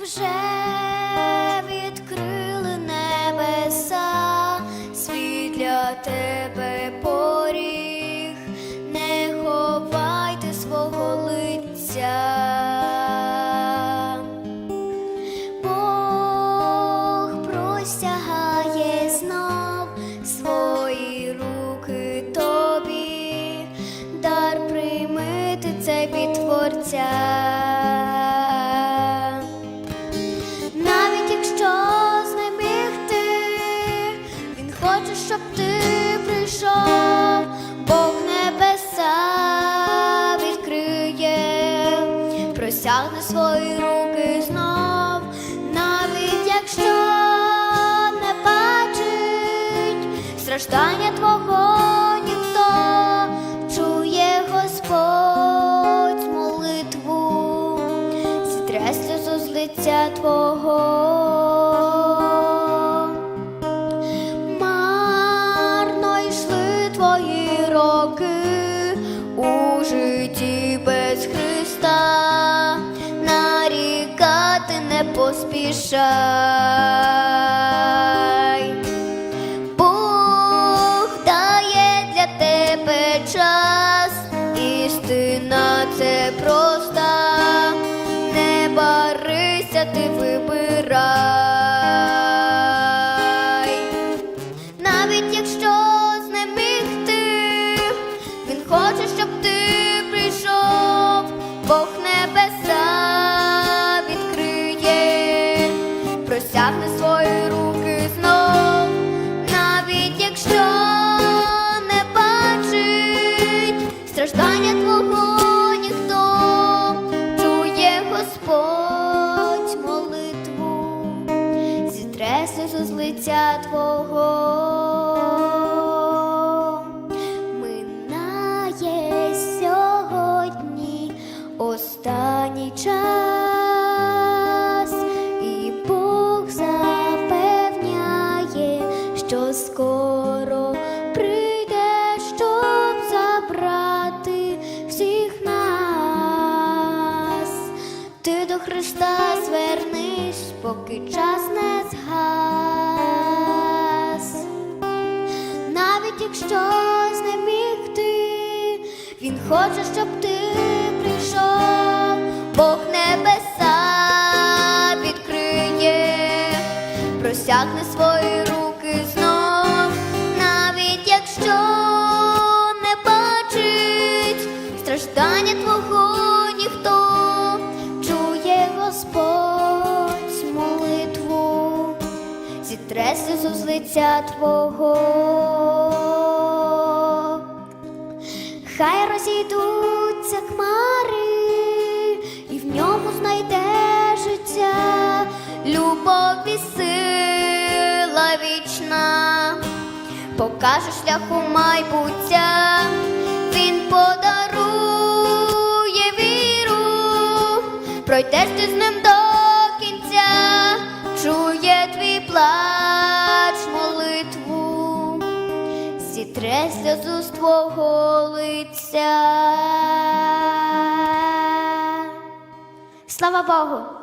вже. Руки знов, навіть якщо не бачить страждання твого ніхто чує Господь молитву, зітре сльозу з лиця твого. Твої поспішай. Бог дає для тебе час, істина це проста, не барися, ти вибирай. Навіть якщо знеміг ти, він хоче, щоб ти прийшов, Бог небеса останній час, і Бог запевняє, що скоро прийде, щоб забрати всіх нас. Ти до Христа звернись, поки час не згас. Навіть якщо знеміг ти, він хоче, щоб ти Бог небеса відкриє, просягне свої руки знов, навіть якщо не бачить страждання твого ніхто, чує Господь молитву зітре сльозу з лиця твого. Хай розійдуться хмари, і сила вічна, покаже шляху майбуття, він подарує віру, пройдеш ти з ним до кінця, чує твій плач, молитву, зітре сльозу з твого лиця. Слава Богу!